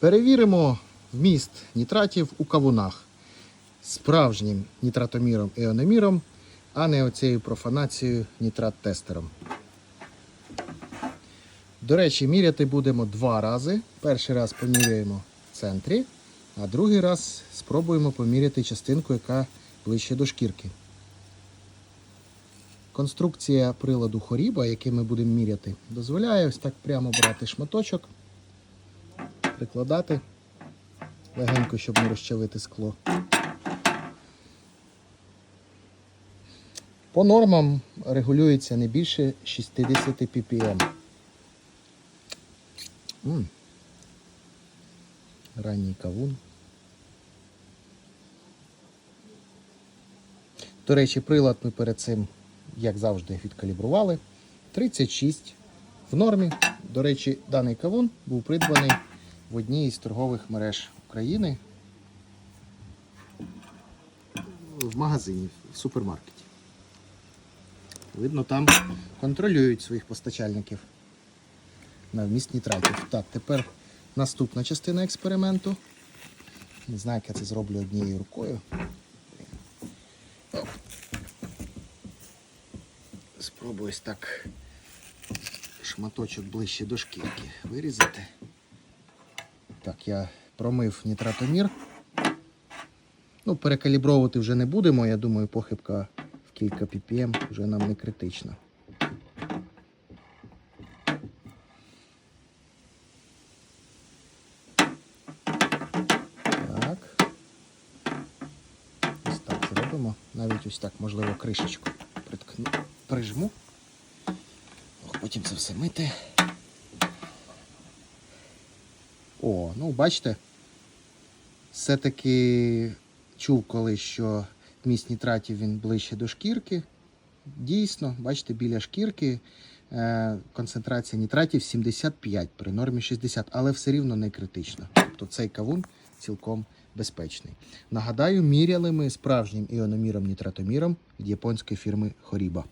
Перевіримо вміст нітратів у кавунах справжнім нітратоміром і а не оцією профанацією нітрат-тестером. До речі, міряти будемо два рази. Перший раз поміряємо в центрі, а другий раз спробуємо поміряти частинку, яка ближче до шкірки. Конструкція приладу хоріба, який ми будемо міряти, дозволяє ось так прямо брати шматочок, прикладати легенько, щоб не розчавити скло. По нормам регулюється не більше 60 ppm. М. Ранній кавун. До речі, прилад ми перед цим, як завжди, відкалібрували. 36 в нормі. До речі, даний кавун був придбаний в одній із торгових мереж України в магазині, в супермаркеті. Видно, там контролюють своїх постачальників на вміст нітратів. Так, тепер наступна частина експерименту. Не знаю, як я це зроблю однією рукою. Спробую ось так шматочок ближче до шкірки вирізати. Так, я промив нітратомір. Ну, перекалібровувати вже не будемо. Я думаю, похибка в кілька ppm вже нам не критична. Так. Ось так зробимо. Навіть ось так, можливо, кришечку приткну, прижму. Потім це все мити. О, ну бачите, все-таки чув колись, що міст нітратів він ближче до шкірки. Дійсно, бачите, біля шкірки е, концентрація нітратів 75 при нормі 60, але все рівно не критично. Тобто цей кавун цілком безпечний. Нагадаю, міряли ми справжнім іономіром нітратоміром від японської фірми Хоріба.